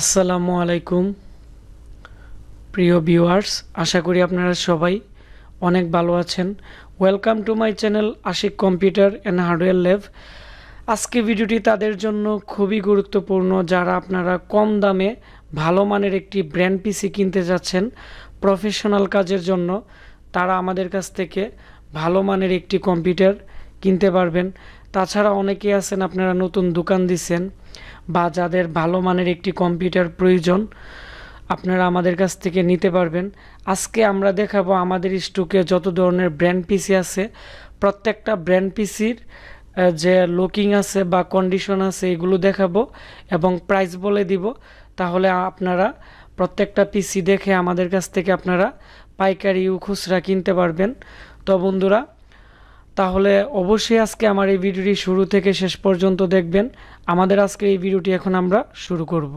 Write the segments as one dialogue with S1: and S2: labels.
S1: আসসালামু আলাইকুম, প্রিয় ভিউয়ার্স, আশা করি আপনারা সবাই অনেক ভালো আছেন। Welcome to my channel Ashiq computer and hardware lab আজকে ভিডিওটি তাদের জন্য খুবই গুরুত্বপূর্ণ। যারা আপনারা কম দামে ভালো মানের একটি ব্র্যান্ড পিসি কিনতে যাচ্ছেন প্রফেশনাল কাজের জন্য, তারা আমাদের কাছ থেকে ভালো মানের একটি কম্পিউটার কিনতে পারবেন। তাছাড়া অনেকে আছেন, আপনারা নতুন দোকান দিচ্ছেন বা যাদের ভালো মানের একটি কম্পিউটার প্রয়োজন, আপনারা আমাদের কাছ থেকে নিতে পারবেন। আজকে আমরা দেখাবো আমাদের স্টকে যত ধরনের ব্র্যান্ড পিসি আছে। প্রত্যেকটা ব্র্যান্ড পিসির যে লুকিং আছে বা কন্ডিশন আছে এগুলো দেখাবো এবং প্রাইস বলে দিব। তাহলে আপনারা প্রত্যেকটা পিসি দেখে আমাদের কাছ থেকে আপনারা পাইকারি ও খুচরা কিনতে পারবেন। তো বন্ধুরা তাহলে অবশ্যই আজকে আমার এই ভিডিওটি শুরু থেকে শেষ পর্যন্ত দেখবেন। আমাদের আজকে এই ভিডিওটি এখন আমরা শুরু করব।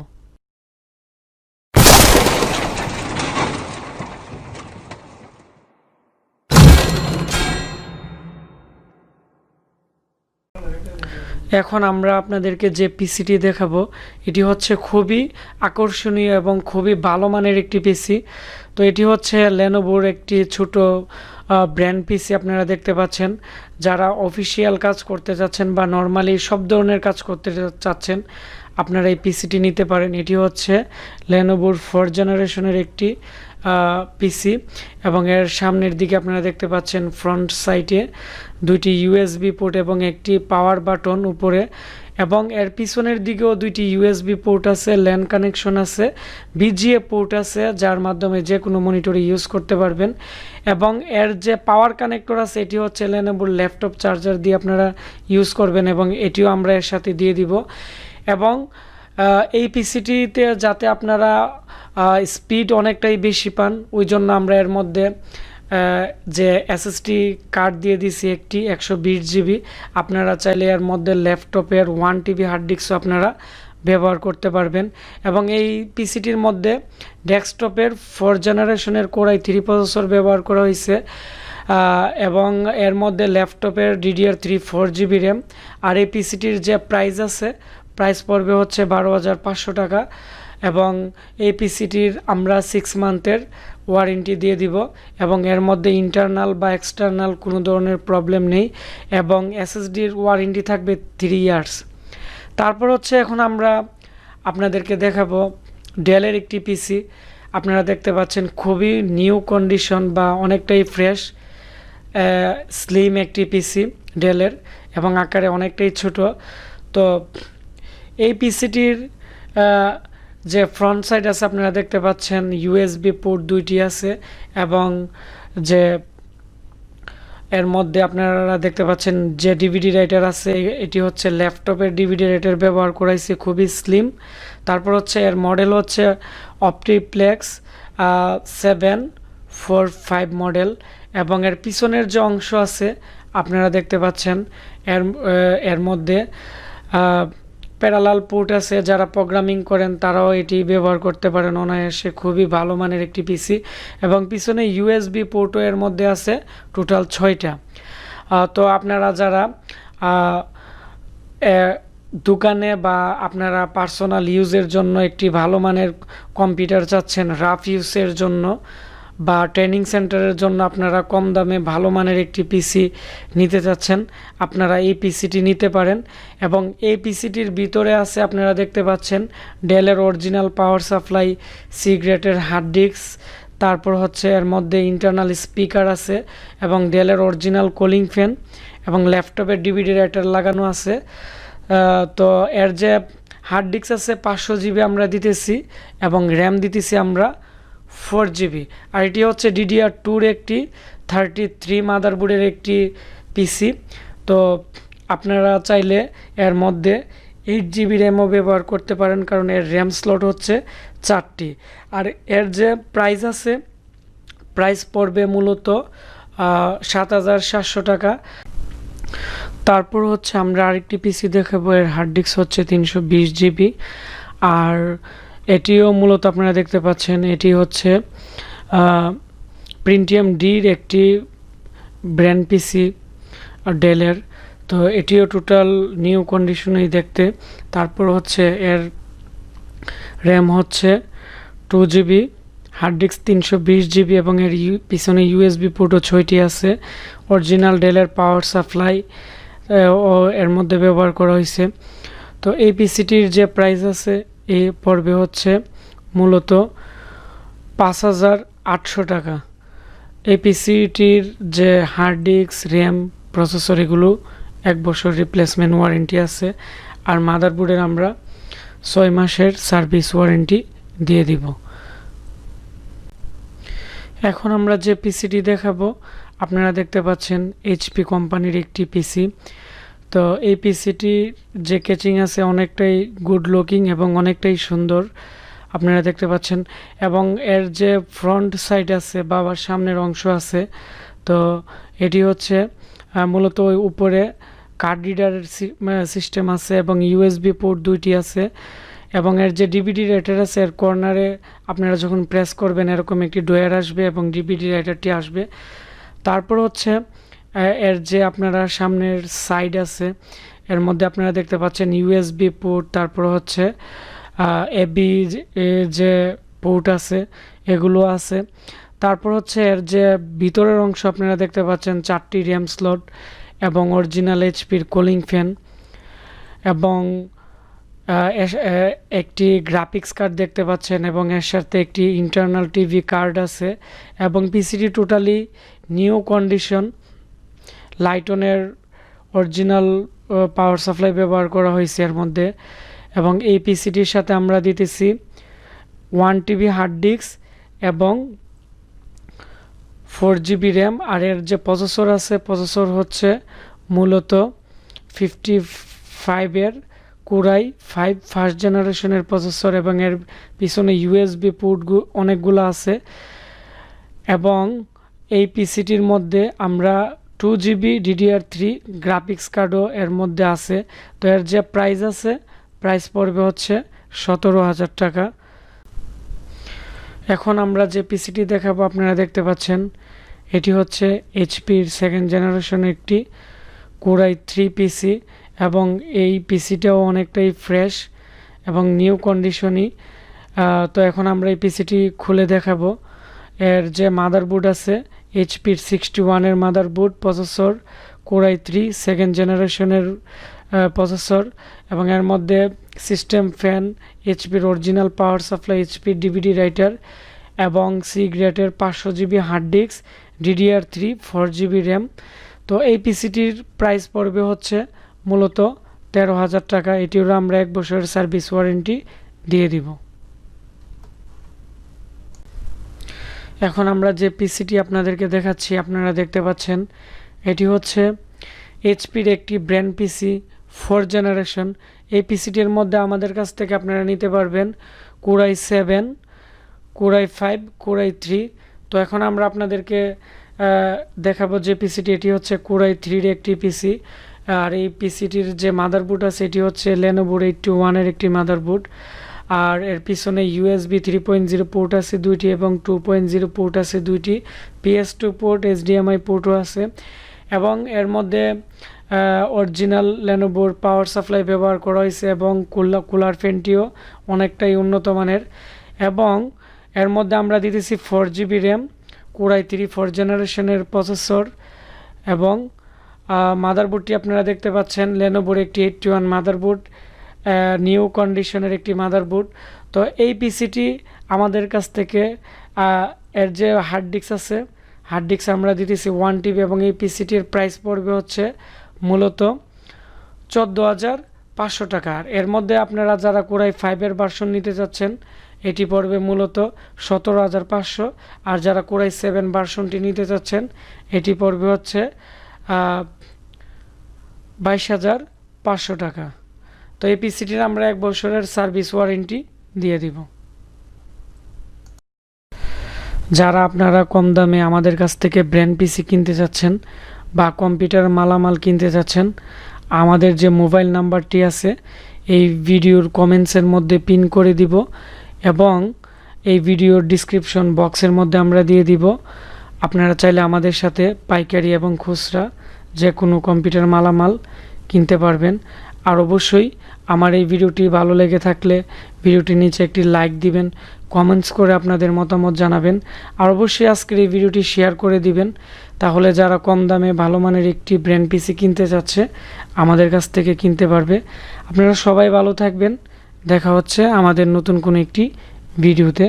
S1: এখন আমরা আপনাদেরকে যে পিসিটি দেখাবো, এটি হচ্ছে খুবই আকর্ষণীয় এবং খুবই ভালো মানের একটি পিসি। তো এটি হচ্ছে লেনোভোর একটি ছোট ব্র্যান্ড পিসি আপনারা দেখতে পাচ্ছেন। যারা অফিসিয়াল কাজ করতে চাচ্ছেন বা নর্মালি সব ধরনের কাজ করতে চাচ্ছেন, আপনারা এই পিসিটি নিতে পারেন। এটি হচ্ছে লেনোভোর ফোর জেনারেশনের একটি পিসি এবং এর সামনের দিকে আপনারা দেখতে পাচ্ছেন ফ্রন্ট সাইডে দুইটি ইউএসবি পোর্ট এবং একটি পাওয়ার বাটন উপরে এবং এর পিছনের দিকেও দুইটি ইউএসবি পোর্ট আছে ল্যান কানেকশন আছে বিজিএ পোর্ট আছে, যার মাধ্যমে যে কোনো মনিটরে ইউজ করতে পারবেন। এবং এর যে পাওয়ার কানেক্টর আছে এটি হচ্ছে লেনোভোর ল্যাপটপ চার্জার দিয়ে আপনারা ইউজ করবেন এবং এটিও আমরা এর সাথে দিয়ে দিব। এবং এই পিসিটিতে যাতে আপনারা স্পিড অনেকটাই বেশি পান, ওই জন্য আমরা এর মধ্যে যে এসএসডি কার্ড দিয়ে দিছি একটি একশো বিশ জিবি আপনারা চাইলে এর মধ্যে ল্যাপটপের ওয়ান টিবি হার্ড ডিস্কও আপনারা ব্যবহার করতে পারবেন। এবং এই পিসিটির মধ্যে ডেস্কটপের ফোর জেনারেশনের কোরাই থ্রি প্রসেসর ব্যবহার করা হয়েছে। এবং এর মধ্যে ল্যাপটপের DDR three four GB RAM আর এই পিসিটির যে প্রাইস আছে প্রাইস পড়বে হচ্ছে বারো হাজার পাঁচশো টাকা। এবং এই পিসিটির আমরা সিক্স মান্থের ওয়ারেন্টি দিয়ে দিব। এবং এর মধ্যে ইন্টারনাল বা এক্সটার্নাল কোনো ধরনের প্রবলেম নেই। এবং এসএসডির ওয়ারেন্টি থাকবে থ্রি ইয়ার্স তারপর হচ্ছে এখন আমরা আপনাদেরকে দেখাবো ডেলের একটি পিসি। আপনারা দেখতে পাচ্ছেন খুবই নিউ কন্ডিশন বা অনেকটাই ফ্রেশ স্লিম একটি পিসি ডেলের এবং আকারে অনেকটাই ছোট। তো এই পিসিটির যে ফ্রন্ট সাইড আছে আপনারা দেখতে পাচ্ছেন, ইউএসবি পোর্ট দুইটি আছে এবং যে এর মধ্যে আপনারা দেখতে পাচ্ছেন যে ডিভিডি রাইটার আছে, এটি হচ্ছে ল্যাপটপের ডিভিডি রাইটার ব্যবহার করাইছে, খুবই স্লিম তারপর হচ্ছে এর মডেল হচ্ছে OptiPlex seven four five model এবং এর পিছনের যে অংশ আছে, আপনারা দেখতে পাচ্ছেন, এর এর মধ্যে প্যারালাল পোর্ট আছে, যারা প্রোগ্রামিং করেন তারাও এটি ব্যবহার করতে পারেন। অনায়াসে খুবই ভালো মানের একটি পিসি এবং পিছনে ইউএসবি পোর্টও এর মধ্যে আছে, টোটাল ছয়টা। তো আপনারা যারা দোকানে বা আপনারা পার্সোনাল ইউজের জন্য একটি ভালো মানের কম্পিউটার চাচ্ছেন, রাফ ইউজের জন্য বা ট্রেনিং সেন্টারের জন্য আপনারা কম দামে ভালো মানের একটি পিসি নিতে চাচ্ছেন, আপনারা এই পিসিটি নিতে পারেন এবং এই পিসিটির ভিতরে আছে আপনারা দেখতে পাচ্ছেন ডেলের অরিজিনাল পাওয়ার সাপ্লাই সিগ্রেটের হার্ড ডিস্ক তারপর হচ্ছে এর মধ্যে ইন্টারনাল স্পিকার আছে এবং ডেলের অরিজিনাল কুলিং ফ্যান এবং ল্যাপটপের ডিভিডি রাইটার লাগানো আছে। তো এর যে হার্ড ডিস্ক আছে, পাঁচশো জিবি আমরা দিতেছি এবং র্যাম দিতেছি আমরা। Four GB. আর এটি হচ্ছে ডিডিআর টুর একটি থার্টি থ্রি মাদারবোর্ডের একটি পিসি। তো আপনারা চাইলে এর মধ্যে এইট জিবি র্যামও ব্যবহার করতে পারেন, কারণ এর র্যাম স্লট হচ্ছে চারটি। আর এর যে প্রাইস আছে, প্রাইস পড়বে মূলত সাত হাজার সাতশো টাকা। তারপর হচ্ছে আমরা আরেকটি পিসি দেখাবো, এর হার্ড ডিস্ক হচ্ছে তিনশো বিশ জিবি। আর এটিও মূলত আপনারা দেখতে পাচ্ছেন, এটি হচ্ছে প্রিন্টিয়াম ডির একটি ব্র্যান্ড পিসি ডেলের তো এটিও টোটাল নিউ কন্ডিশনেই দেখতে। তারপর হচ্ছে এর র্যাম হচ্ছে টু জিবি হার্ড ডিস্ক তিনশো বিশ জিবি এবং এর ইউ পিছনে ইউএসবি পোর্টও ছয়টি আছে। অরিজিনাল ডেলের পাওয়ার সাপ্লাই ও, এর মধ্যে ব্যবহার করা হয়েছে। তো এই পিসিটির যে প্রাইস আছে এই পর্বে হচ্ছে মূলত পাঁচ হাজার আটশো টাকা। এই পিসিটির যে হার্ড ডিস্ক র্যাম প্রসেসর এগুলো এক বছর রিপ্লেসমেন্ট ওয়ারেন্টি আছে আর মাদারবোর্ডের আমরা ছয় মাসের সার্ভিস ওয়ারেন্টি দিয়ে দিব। এখন আমরা যে পিসিটি দেখাবো, আপনারা দেখতে পাচ্ছেন এইচপি কোম্পানির একটি পিসি তো এই পিসিটি যে কেচিং আছে অনেকটাই গুড লুকিং এবং অনেকটাই সুন্দর, আপনারা দেখতে পাচ্ছেন। এবং এর যে ফ্রন্ট সাইড আছে বা আবার সামনের অংশ আছে, তো এটি হচ্ছে মূলত ওই উপরে কার্ড রিডারের সিস্টেম আছে এবং ইউএসবি পোর্ট দুইটি আছে। এবং এর যে ডিভিডি রাইটার আছে, এর কর্নারে আপনারা যখন প্রেস করবেন, এরকম একটি ডোয়ার আসবে এবং ডিভিডি রাইটারটি আসবে। তারপর হচ্ছে এর যে আপনারা সামনের সাইড আছে, এর মধ্যে আপনারা দেখতে পাচ্ছেন ইউএসবি পোর্ট তারপর হচ্ছে এবি যে পোর্ট আছে, এগুলো আছে। তারপর হচ্ছে এর যে ভিতরের অংশ আপনারা দেখতে পাচ্ছেন চারটি র্যাম স্লট এবং অরিজিনাল এইচপির কুলিং ফ্যান এবং একটি গ্রাফিক্স কার্ড দেখতে পাচ্ছেন এবং এর সাথে একটি ইন্টারনাল টিভি কার্ড আছে এবং পিসিটি টোটালি নিউ কন্ডিশন লাইটনের অরিজিনাল পাওয়ার সাপ্লাই ব্যবহার করা হয়েছে এর মধ্যে। এবং এই পিসিটির সাথে আমরা দিতেছি ওয়ান টিবি হার্ড ডিস্ক এবং ফোর জিবি র্যাম আর এর যে প্রসেসর আছে প্রসেসর হচ্ছে মূলত ফিফটি ফাইভের কুরাই ফাইভ ফার্স্ট জেনারেশনের প্রসেসর এবং এর পিছনে ইউএসবি পোর্ট অনেকগুলো আছে। এবং এই পিসিটির মধ্যে আমরা two GB DDR three graphics কার্ডও এর মধ্যে আছে। তো এর যে প্রাইস আছে প্রাইস পড়বে হচ্ছে সতেরো হাজার টাকা। এখন আমরা যে পিসিটি দেখাবো, আপনারা দেখতে পাচ্ছেন, এটি হচ্ছে এইচপির সেকেন্ড জেনারেশনের একটি কোরাই থ্রি পিসি এবং এই পিসিটাও অনেকটাই ফ্রেশ এবং নিউ কন্ডিশনই তো এখন আমরা এই পিসিটি খুলে দেখাবো। এর যে মাদারবোর্ড আছে এইচপির সিক্সটি ওয়ানের motherboard processor, core i three second জেনারেশনের প্রসেসর এবং এর মধ্যে সিস্টেম ফ্যান, এইচপির অরিজিনাল পাওয়ার সাপ্লাই এইচপির ডিভিডি রাইটার এবং সি গ্রেটের পাঁচশো GB hard disk, DDR three, four GB RAM. তো এই পিসিটির প্রাইস পড়বে হচ্ছে মূলত তেরো হাজার টাকা। এটিরও আমরা এক বছরের সার্ভিস ওয়ারেন্টি দিয়ে দিব। এখন আমরা যে পিসিটি আপনাদেরকে দেখাচ্ছি, আপনারা দেখতে পাচ্ছেন, এটি হচ্ছে এইচপির একটি ব্র্যান্ড পিসি ফোর জেনারেশন এই পিসিটির মধ্যে আমাদের কাছ থেকে আপনারা নিতে পারবেন core i seven core i five core i three তো এখন আমরা আপনাদেরকে দেখাবো যে পিসিটি এটি হচ্ছে কুরাই থ্রির একটি পিসি আর এই পিসিটির যে মাদারবোর্ড আছে, এটি হচ্ছে লেনোভোর এইটটি ওয়ানের একটি মাদারবোর্ড আর এর পিছনে USB three point zero port আছে দুইটি এবং টু পয়েন্ট জিরো পোর্ট আছে দুইটি। পিএস টু পোর্ট এইচডিএমআই পোর্টও আছে। এবং এর মধ্যে অরিজিনাল লেনোভোর পাওয়ার সাপ্লাই ব্যবহার করা হয়েছে এবং কুলার কুলার ফ্যানটিও অনেকটাই উন্নত মানের। এবং এর মধ্যে আমরা দিতেছি four GB RAM core i three four জেনারেশনের প্রসেসর এবং মাদারবোর্ডটি আপনারা দেখতে পাচ্ছেন লেনোভোর একটি এইটটি ওয়ান মাদারবোর্ড নিউ কন্ডিশনের একটি মাদারবোর্ড তো এই পিসিটি আমাদের কাছ থেকে এর যে হার্ড ডিস্ক আছে হার্ড ডিস্ক আমরা দিতেছি ওয়ান টিবি এবং এই পিসিটির প্রাইস পড়বে হচ্ছে মূলত চোদ্দ হাজার পাঁচশো টাকা। আর এর মধ্যে আপনারা যারা কোরাই ফাইভের ভার্সন নিতে চাচ্ছেন এটি পড়বে মূলত সতেরো হাজার পাঁচশো। আর যারা কোরাই সেভেন ভার্সনটি নিতে চাচ্ছেন এটি পড়বে হচ্ছে বাইশ হাজার পাঁচশো টাকা। তো এই পিসিটির আমরা এক বছরের সার্ভিস ওয়ারেন্টি দিয়ে দিব। যারা আপনারা কম দামে আমাদের কাছ থেকে ব্র্যান্ড পিসি কিনতে চাচ্ছেন বা কম্পিউটার মালামাল কিনতে চাচ্ছেন, আমাদের যে মোবাইল নাম্বারটি আছে, এই ভিডিওর কমেন্টসের মধ্যে পিন করে দিব এবং এই ভিডিওর ডিসক্রিপশন বক্সের মধ্যে আমরা দিয়ে দিব। আপনারা চাইলে আমাদের সাথে পাইকারি এবং খুচরা যে কোনো কম্পিউটার মালামাল কিনতে পারবেন। আর অবশ্যই আমার এই ভিডিওটি ভালো লেগে থাকলে ভিডিওটির নিচে একটি লাইক দিবেন কমেন্টস করে আপনাদের মতামত জানাবেন, আর অবশ্যই আজকের এই ভিডিওটি শেয়ার করে দিবেন। তাহলে যারা কম দামে ভালো মানের একটি ব্র্যান্ড পিসি কিনতে চাচ্ছে, আমাদের কাছ থেকে কিনতে পারবে। আপনারা সবাই ভালো থাকবেন। দেখা হচ্ছে আমাদের নতুন কোনো একটি ভিডিওতে।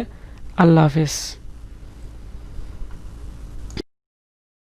S1: আল্লাহ হাফেজ।